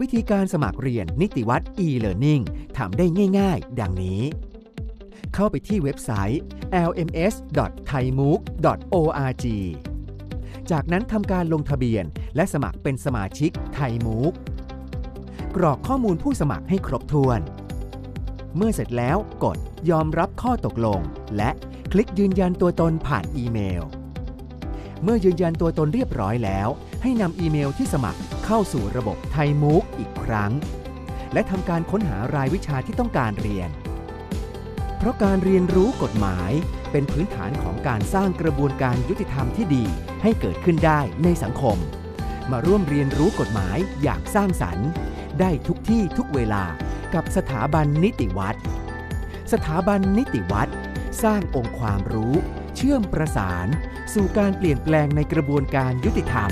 วิธีการสมัครเรียนนิติวัตร e-learning ทำได้ง่ายๆ ดังนี้ เข้าไปที่เว็บไซต์ lms.thaimooc.org จากนั้นทำการลงทะเบียน และสมัครเป็นสมาชิกไทยมูกกรอกข้อมูลผู้สมัครให้ครบถ้วน เมื่อเสร็จแล้วกดยอมรับข้อตกลง และคลิกยืนยันตัวตนผ่านอีเมล เมื่อยืนยันตัวตนเรียบร้อยแล้ว ให้นำอีเมลที่สมัคร เข้าสู่ระบบไทยมูกอีกครั้ง และทำการค้นหารายวิชาที่ต้องการเรียน เพราะการเรียนรู้กฎหมายเป็นพื้นฐานของการสร้างกระบวนการยุติธรรมที่ดีให้เกิดขึ้นได้ในสังคม มาร่วมเรียนรู้กฎหมายอย่างสร้างสรรค์ ได้ทุกที่ทุกเวลากับสถาบันนิติวัตรสถาบันนิติวัตรสร้างองค์ความรู้ เชื่อมประสาน สู่การเปลี่ยนแปลงในกระบวนการยุติธรรม